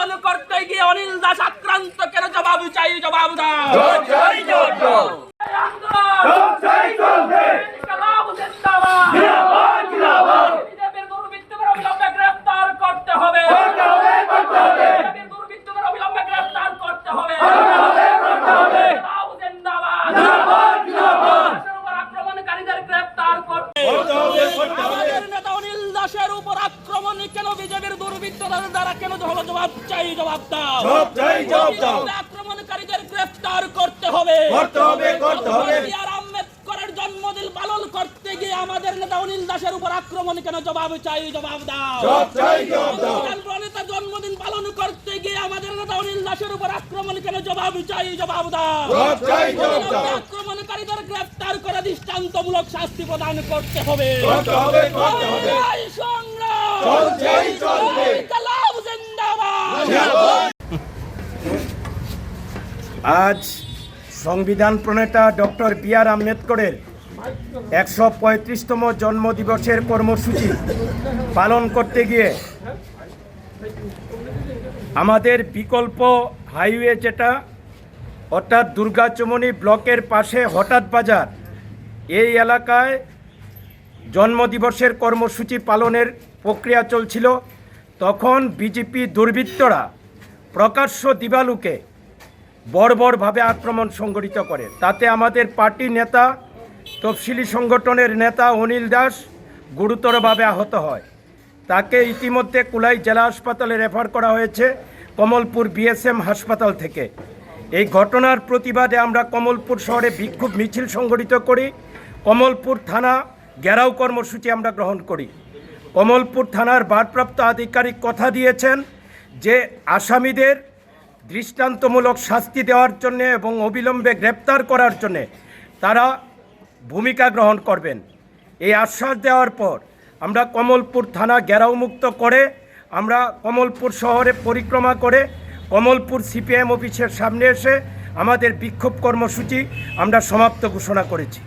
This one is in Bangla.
করতে গিয়ে অনিল দাস আক্রান্ত কেন জবাব চাই জবাব দাও। এই আন্দোলন! ইনকলাব দুর্বৃত্তদের দ্বারা কেন হলো জবাব চাই জবাব দাও। অবিলম্বে আক্রমণকারীদের গ্রেফতার করতে হবে। বি আর আম্বেদকরের জন্মদিন পালন করতে গিয়ে আমাদের নেতা অনিল দাসের উপর আক্রমণ কেন? জবাব চাই জবাব দাও। সংবিধান প্রণেতা জন্মদিন পালন করতে গিয়ে আমাদের নেতা অনিল দাসের উপর আক্রমণ কেন? জবাব চাই জবাব দাও। আক্রমণকারীদের গ্রেফতার করে দৃষ্টান্তমূলক শাস্তি প্রদান করতে হবে। সংগ্রাম। আজ সংবিধান প্রণেতা ডক্টর বি আর আম্বেদকরের একশো পঁয়ত্রিশতম জন্মদিবসের কর্মসূচি পালন করতে গিয়ে আমাদের বিকল্প হাইওয়ে যেটা, অর্থাৎ দুর্গাচমনি ব্লকের পাশে হঠাৎ বাজার, এই এলাকায় জন্মদিবসের কর্মসূচি পালনের প্রক্রিয়া চলছিল। তখন বিজেপি দুর্বৃত্তরা প্রকাশ্য দিবালুকে বর্বরভাবে আক্রমণ সংগঠিত করে। তাতে আমাদের পার্টি নেতা, তফসিলি সংগঠনের নেতা অনিল দাস গুরুতরভাবে আহত হয়। তাকে ইতিমধ্যে কুলাই জেলা হাসপাতালে রেফার করা হয়েছে কমলপুর বিএসএম হাসপাতাল থেকে। এই ঘটনার প্রতিবাদে আমরা কমলপুর শহরে বিক্ষোভ মিছিল সংগঠিত করি। কমলপুর থানা ঘেরাও কর্মসূচি আমরা গ্রহণ করি। কমলপুর থানার ভারপ্রাপ্ত আধিকারিক কথা দিয়েছেন যে আসামিদের দৃষ্টান্তমূলক শাস্তি দেওয়ার জন্যে এবং অবিলম্বে গ্রেপ্তার করার জন্যে তারা ভূমিকা গ্রহণ করবেন। এই আশ্বাস দেওয়ার পর আমরা কমলপুর থানা ঘেরাওমুক্ত করে, আমরা কমলপুর শহরে পরিক্রমা করে, কমলপুর সিপিএম অফিসের সামনে এসে আমাদের বিক্ষোভ কর্মসূচি আমরা সমাপ্ত ঘোষণা করেছি।